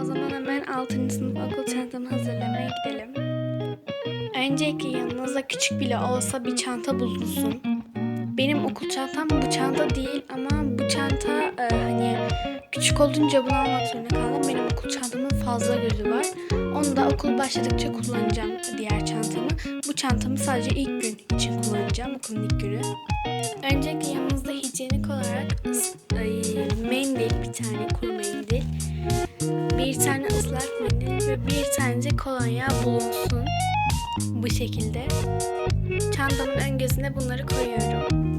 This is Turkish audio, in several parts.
O zaman hemen 6. sınıf okul çantamı hazırlamaya gidelim. Öncelikle yanınızda küçük bile olsa bir çanta bulunsun. Benim okul çantam bu çanta değil ama bu çanta e, hani küçük olunca bunu almak kaldım. Benim okul çantamın fazla gözü var. Onu da okul başladıkça kullanacağım diğer çantamı. Bu çantamı sadece ilk gün için kullanacağım okulun ilk günü. Öncelikle yanınızda hijyenik olarak mendil, bir tane kuru mendil, bir tane ıslak mendil ve bir tane kolonya bulunsun. Bu şekilde. Çantamın ön gözüne bunları koyuyorum.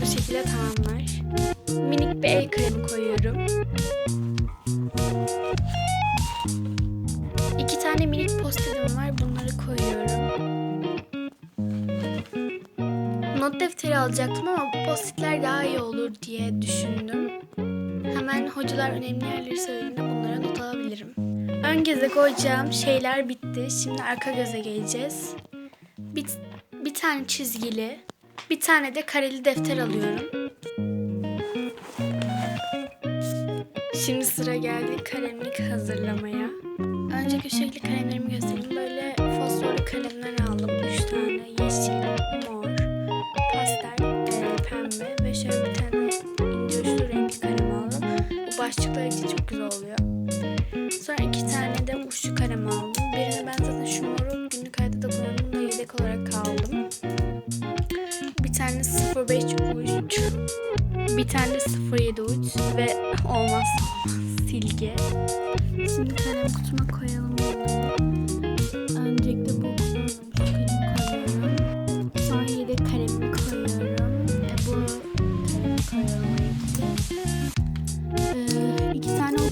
Bu şekilde tamamlar. Minik bir el kremi koyuyorum. İki tane minik post-it'im var. Bunları koyuyorum. Defteri alacaktım ama post-it'ler daha iyi olur diye düşündüm. Hemen hocalar önemli yerleri söylediğinde bunlara not alabilirim. Ön göze koyacağım şeyler bitti. Şimdi arka göze geleceğiz. Bir, bir tane çizgili, bir tane de kareli defter alıyorum. Şimdi sıra geldi kalemlik hazırlamaya. Önce köşeli kalemlerimi göstereyim. Böyle fosforlu kalemler aldım. Üç tane yeşil, çok güzel oluyor. Sonra iki tane de uçlu kalem aldım. Birini ben zaten şu moru günlük hayatta da kullandım. Bunu yedek olarak kaldım. Bir tane 05 uç, bir tane 07 uç ve olmazsa olmaz silgi. Şimdi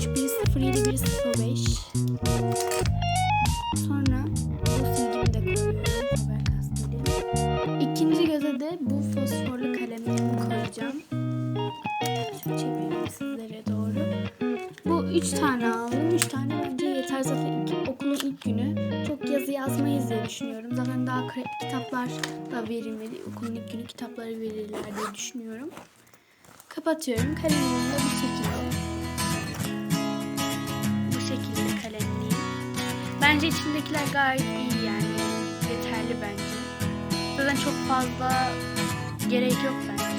3107105 Sonra bu silgimi de koyuyorum haber kastediyorum. İkinci göze de bu fosforlu kalemimi koyacağım. Şöyle çevireyim sizlere doğru. Bu üç tane aldım. Üç tane bence yeter zaten iki, okulun ilk günü. Çok yazı yazmayız diye düşünüyorum. Zaten daha kitaplar da verilmedi. Okulun ilk günü kitapları verirler diye düşünüyorum. Kapatıyorum. Kalemimi de bu şekilde Şekilde kalemliyim. Bence içindekiler gayet iyi yani. Yeterli bence. Zaten çok fazla gerek yok bence.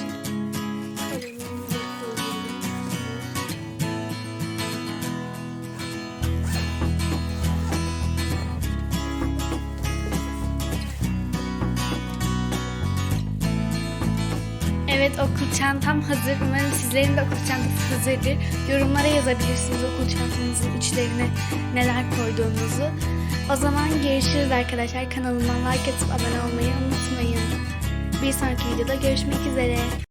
Evet okul çantam hazır. Umarım sizlerin de okul çantası hazırdır. Yorumlara yazabilirsiniz okul çantanızın içlerine neler koyduğunuzu. O zaman görüşürüz arkadaşlar. Kanalıma like atıp abone olmayı unutmayın. Bir sonraki videoda görüşmek üzere.